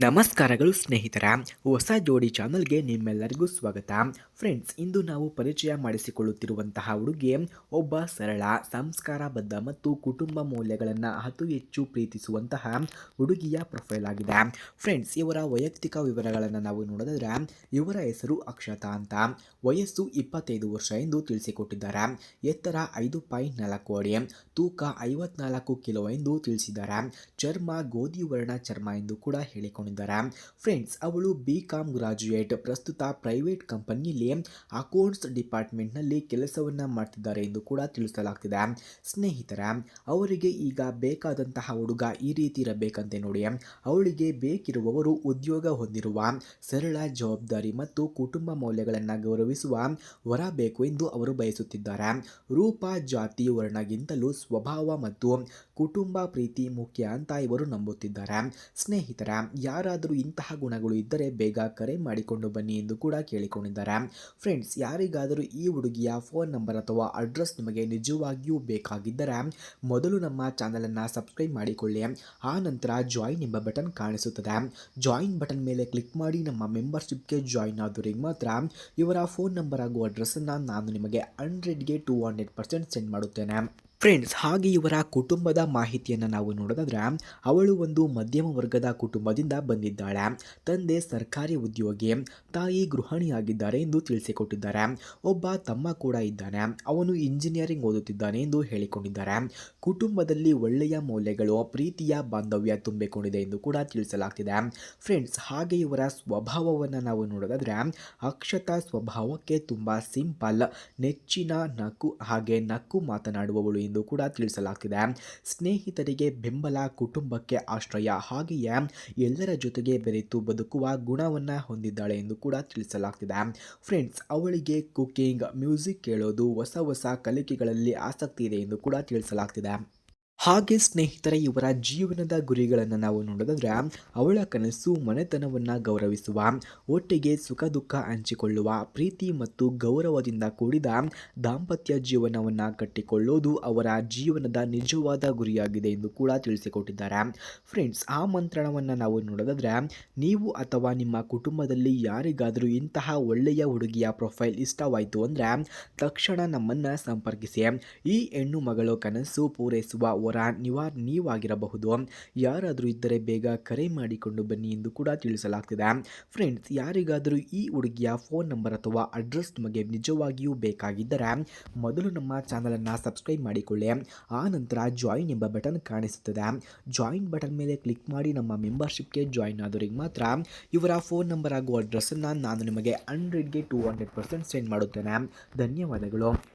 ನಮಸ್ಕಾರಗಳು ಸ್ನೇಹಿತರ. ಹೊಸ ಜೋಡಿ ಚಾನಲ್ಗೆ ನಿಮ್ಮೆಲ್ಲರಿಗೂ ಸ್ವಾಗತ. ಫ್ರೆಂಡ್ಸ್, ಇಂದು ನಾವು ಪರಿಚಯ ಮಾಡಿಸಿಕೊಳ್ಳುತ್ತಿರುವಂತಹ ಹುಡುಗಿ ಒಬ್ಬ ಸರಳ ಸಂಸ್ಕಾರಬದ್ಧ ಮತ್ತು ಕುಟುಂಬ ಮೌಲ್ಯಗಳನ್ನು ಅತಿ ಹೆಚ್ಚು ಪ್ರೀತಿಸುವಂತಹ ಹುಡುಗಿಯ ಪ್ರೊಫೈಲ್ ಆಗಿದೆ. ಫ್ರೆಂಡ್ಸ್, ಇವರ ವೈಯಕ್ತಿಕ ವಿವರಗಳನ್ನು ನಾವು ನೋಡಿದ್ರೆ, ಇವರ ಹೆಸರು ಅಕ್ಷತಾ ಅಂತ. ವಯಸ್ಸು ಇಪ್ಪತ್ತೈದು ವರ್ಷ ಎಂದು ತಿಳಿಸಿಕೊಟ್ಟಿದ್ದಾರೆ. ಎತ್ತರ ಐದು ಪಾಯಿಂಟ್ ನಾಲ್ಕು ಅಡಿ, ತೂಕ ಐವತ್ನಾಲ್ಕು ಕಿಲೋ ಎಂದು ತಿಳಿಸಿದ್ದಾರೆ. ಚರ್ಮ, ಗೋಧಿ ವರ್ಣ ಚರ್ಮ ಎಂದು ಕೂಡ ಹೇಳಿಕೊಂಡಿದ್ದಾರೆ ಫ್ರೆಂಡ್ಸ್, ಅವಳು ಬಿ ಕಾಮ್ ಗ್ರಾಜ್ಯುಯೇಟ್ ಪ್ರಸ್ತುತ ಪ್ರೈವೇಟ್ ಕಂಪನಿಯಲ್ಲಿ ಅಕೌಂಟ್ಸ್ ಡಿಪಾರ್ಟ್ಮೆಂಟ್ನಲ್ಲಿ ಕೆಲಸವನ್ನು ಮಾಡ್ತಿದ್ದಾರೆ ಎಂದು ಕೂಡ ತಿಳಿಸಲಾಗ್ತಿದೆ. ಸ್ನೇಹಿತರ, ಅವರಿಗೆ ಈಗ ಬೇಕಾದಂತಹ ಹುಡುಗ ಈ ರೀತಿ ಇರಬೇಕಂತೆ ನೋಡಿ. ಅವಳಿಗೆ ಬೇಕಿರುವವರು ಉದ್ಯೋಗ ಹೊಂದಿರುವ, ಸರಳ ಜವಾಬ್ದಾರಿ ಮತ್ತು ಕುಟುಂಬ ಮೌಲ್ಯಗಳನ್ನು ಗೌರವಿಸುವ ವರ ಬೇಕು ಎಂದು ಅವರು ಬಯಸುತ್ತಿದ್ದಾರೆ. ರೂಪ, ಜಾತಿ ವರ್ಣಗಿಂತಲೂ ಸ್ವಭಾವ ಮತ್ತು ಕುಟುಂಬ ಪ್ರೀತಿ ಮುಖ್ಯ ಅಂತ ಇವರು ನಂಬುತ್ತಿದ್ದಾರೆ. ಸ್ನೇಹಿತರ ಯಾರಾದರೂ ಇಂತಹ ಗುಣಗಳು ಇದ್ದರೆ ಬೇಗ ಕರೆ ಮಾಡಿಕೊಂಡು ಬನ್ನಿ ಎಂದು ಕೂಡ ಕೇಳಿಕೊಂಡಿದ್ದಾರೆ. ಫ್ರೆಂಡ್ಸ್, ಯಾರಿಗಾದರೂ ಈ ಹುಡುಗಿಯ ಫೋನ್ ನಂಬರ್ ಅಥವಾ ಅಡ್ರೆಸ್ ನಿಮಗೆ ನಿಜವಾಗಿಯೂ ಬೇಕಾಗಿದ್ದರೆ ಮೊದಲು ನಮ್ಮ ಚಾನಲನ್ನು ಸಬ್ಸ್ಕ್ರೈಬ್ ಮಾಡಿಕೊಳ್ಳಿ. ಆ ನಂತರ ಜಾಯಿನ್ ಎಂಬ ಬಟನ್ ಕಾಣಿಸುತ್ತದೆ. ಜಾಯಿನ್ ಬಟನ್ ಮೇಲೆ ಕ್ಲಿಕ್ ಮಾಡಿ ನಮ್ಮ ಮೆಂಬರ್ಶಿಪ್ಗೆ ಜಾಯಿನ್ ಆದವರಿಗೆ ಮಾತ್ರ ಇವರ ಫೋನ್ ನಂಬರ್ ಹಾಗೂ ಅಡ್ರೆಸ್ಸನ್ನು ನಾನು ನಿಮಗೆ ಹಂಡ್ರೆಡ್ಗೆ ಟೂ ಹಂಡ್ರೆಡ್ ಪರ್ಸೆಂಟ್ ಸೆಂಡ್ ಮಾಡುತ್ತೇನೆ. ಫ್ರೆಂಡ್ಸ್ ಹಾಗೆ ಇವರ ಕುಟುಂಬದ ಮಾಹಿತಿಯನ್ನು ನಾವು ನೋಡೋದಾದ್ರೆ, ಅವಳು ಒಂದು ಮಧ್ಯಮ ವರ್ಗದ ಕುಟುಂಬದಿಂದ ಬಂದಿದ್ದಾಳೆ. ತಂದೆ ಸರ್ಕಾರಿ ಉದ್ಯೋಗಿ, ತಾಯಿ ಗೃಹಿಣಿಯಾಗಿದ್ದಾರೆ ಎಂದು ತಿಳಿಸಿಕೊಟ್ಟಿದ್ದಾರೆ. ಒಬ್ಬ ತಮ್ಮ ಕೂಡ ಇದ್ದಾನೆ. ಅವನು ಇಂಜಿನಿಯರಿಂಗ್ ಓದುತ್ತಿದ್ದಾನೆ ಎಂದು ಹೇಳಿಕೊಂಡಿದ್ದಾರೆ. ಕುಟುಂಬದಲ್ಲಿ ಒಳ್ಳೆಯ ಮೌಲ್ಯಗಳು, ಪ್ರೀತಿಯ ಬಾಂಧವ್ಯ ತುಂಬಿಕೊಂಡಿದೆ ಎಂದು ಕೂಡ ತಿಳಿಸಲಾಗ್ತಿದೆ. ಫ್ರೆಂಡ್ಸ್ ಹಾಗೆ ಇವರ ಸ್ವಭಾವವನ್ನು ನಾವು ನೋಡೋದಾದ್ರೆ, ಅಕ್ಷತಾ ಸ್ವಭಾವಕ್ಕೆ ತುಂಬ ಸಿಂಪಲ್, ನೆಚ್ಚಿನ ನಕ್ಕು ಹಾಗೆ ನಕ್ಕು ಮಾತನಾಡುವವಳು ಎಂದು ಕೂಡ ತಿಳಿಸಲಾಗ್ತಿದೆ. ಸ್ನೇಹಿತರಿಗೆ ಬೆಂಬಲ, ಕುಟುಂಬಕ್ಕೆ ಆಶ್ರಯ, ಹಾಗೆಯೇ ಎಲ್ಲರ ಜೊತೆಗೆ ಬೆರೆತು ಬದುಕುವ ಗುಣವನ್ನು ಹೊಂದಿದ್ದಾಳೆ ಎಂದು ಕೂಡ ತಿಳಿಸಲಾಗ್ತಿದೆ. ಫ್ರೆಂಡ್ಸ್, ಅವಳಿಗೆ ಕುಕಿಂಗ್ ಮ್ಯೂಸಿಕ್ ಕೇಳೋದು, ಹೊಸ ಹೊಸ ಕಲಿಕೆಗಳಲ್ಲಿ ಆಸಕ್ತಿ ಇದೆ ಎಂದು ಕೂಡ ತಿಳಿಸಲಾಗ್ತಿದೆ. ಹಾಗೆ ಸ್ನೇಹಿತರೆ ಇವರ ಜೀವನದ ಗುರಿಗಳನ್ನು ನಾವು ನೋಡೋದಾದ್ರೆ, ಅವಳ ಕನಸು ಮನೆತನವನ್ನು ಗೌರವಿಸುವ, ಒಟ್ಟಿಗೆ ಸುಖ ದುಃಖ ಹಂಚಿಕೊಳ್ಳುವ, ಪ್ರೀತಿ ಮತ್ತು ಗೌರವದಿಂದ ಕೂಡಿದ ದಾಂಪತ್ಯ ಜೀವನವನ್ನು ಕಟ್ಟಿಕೊಳ್ಳೋದು ಅವರ ಜೀವನದ ನಿಜವಾದ ಗುರಿಯಾಗಿದೆ ಎಂದು ಕೂಡ ತಿಳಿಸಿಕೊಟ್ಟಿದ್ದಾರೆ. ಫ್ರೆಂಡ್ಸ್ ಆ ಮಂತ್ರಣವನ್ನು ನಾವು ನೋಡೋದಾದ್ರೆ, ನೀವು ಅಥವಾ ನಿಮ್ಮ ಕುಟುಂಬದಲ್ಲಿ ಯಾರಿಗಾದರೂ ಇಂತಹ ಒಳ್ಳೆಯ ಹುಡುಗಿಯ ಪ್ರೊಫೈಲ್ ಇಷ್ಟವಾಯಿತು ಅಂದರೆ, ತಕ್ಷಣ ನಮ್ಮನ್ನು ಸಂಪರ್ಕಿಸಿ. ಈ ಹೆಣ್ಣು ಮಗಳು ಕನಸು ಪೂರೈಸುವ ವರ ನಿವಾರ್ ನೀವಾಗಿರಬಹುದು. ಯಾರಾದರೂ ಇದ್ದರೆ ಬೇಗ ಕರೆ ಮಾಡಿಕೊಂಡು ಬನ್ನಿ ಎಂದು ಕೂಡ ತಿಳಿಸಲಾಗ್ತಿದೆ. ಫ್ರೆಂಡ್ಸ್, ಯಾರಿಗಾದರೂ ಈ ಹುಡುಗಿಯ ಫೋನ್ ನಂಬರ್ ಅಥವಾ ಅಡ್ರೆಸ್ ನಿಮಗೆ ನಿಜವಾಗಿಯೂ ಬೇಕಾಗಿದ್ದರೆ ಮೊದಲು ನಮ್ಮ ಚಾನಲನ್ನು ಸಬ್ಸ್ಕ್ರೈಬ್ ಮಾಡಿಕೊಳ್ಳಿ. ಆ ನಂತರ ಜಾಯಿನ್ ಎಂಬ ಬಟನ್ ಕಾಣಿಸುತ್ತದೆ. ಜಾಯಿನ್ ಬಟನ್ ಮೇಲೆ ಕ್ಲಿಕ್ ಮಾಡಿ ನಮ್ಮ ಮೆಂಬರ್ಶಿಪ್ಗೆ ಜಾಯಿನ್ ಆದವರಿಗೆ ಮಾತ್ರ ಇವರ ಫೋನ್ ನಂಬರ್ ಹಾಗೂ ಅಡ್ರೆಸ್ಸನ್ನು ನಾನು ನಿಮಗೆ ಹಂಡ್ರೆಡ್ಗೆ ಟೂ ಹಂಡ್ರೆಡ್ ಪರ್ಸೆಂಟ್ ಸೆಂಡ್ ಮಾಡುತ್ತೇನೆ. ಧನ್ಯವಾದಗಳು.